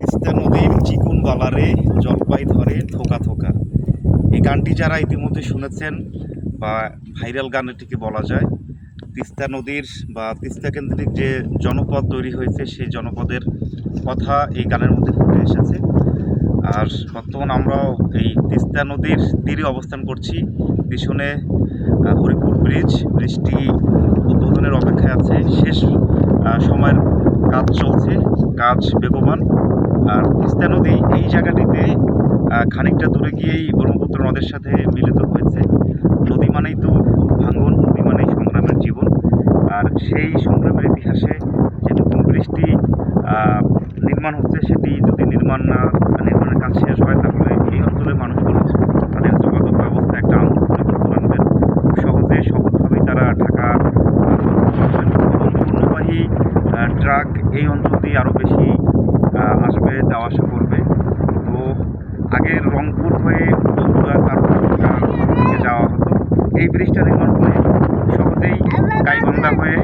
তিস্তা নদীর চিকুন বালারে জলপাই ধরে থোকা থোকা। এই গানটি যারা ইতিমধ্যে শুনেছেন বা ভাইরাল গান এটিকে বলা যায়, তিস্তা নদীর বা তিস্তা কেন্দ্রিক যে জনপদ তৈরি হয়েছে, সেই জনপদের কথা এই গানের মধ্যে ফুটে এসেছে। আর বর্তমান আমরাও এই তিস্তা নদীর তীরে অবস্থান করছি, পিছনে হরিপুর ব্রিজ। ব্রিজটি উদ্বোধনের অপেক্ষায় আছে। শেষ সময়ের কাজ চলছে, কাজ বেগবান। আর তিস্তা নদী এই জায়গাটিতে খানিকটা দূরে গিয়েই ব্রহ্মপুত্র নদের সাথে মিলিত হয়েছে। নদী মানেই তো ভাঙ্গন নদী মানেই সংগ্রামের জীবন। আর সেই সংগ্রামের ইতিহাসে যে নতুন আহ, নির্মাণ হচ্ছে সেটি যদি নির্মাণ না নির্মাণের কাজ শেষ হয় তাহলে এই অঞ্চলের মানুষগুলো তাদের যোগাযোগ ব্যবস্থা একটা আনন্দ পরিবর্তন আনবেন। সহজে সহজভাবেই তারা ঢাকা এবং পণ্যবাহী ট্রাক এই অঞ্চল দিয়ে আরও বেশি আসবে, যাওয়া আসা করবে। তো আগে রংপুর হয়ে বগুড়া তারপর যাওয়া হতো। এই ব্রিজটা নির্মাণ করে সহজেই গাইবান্ধা হয়ে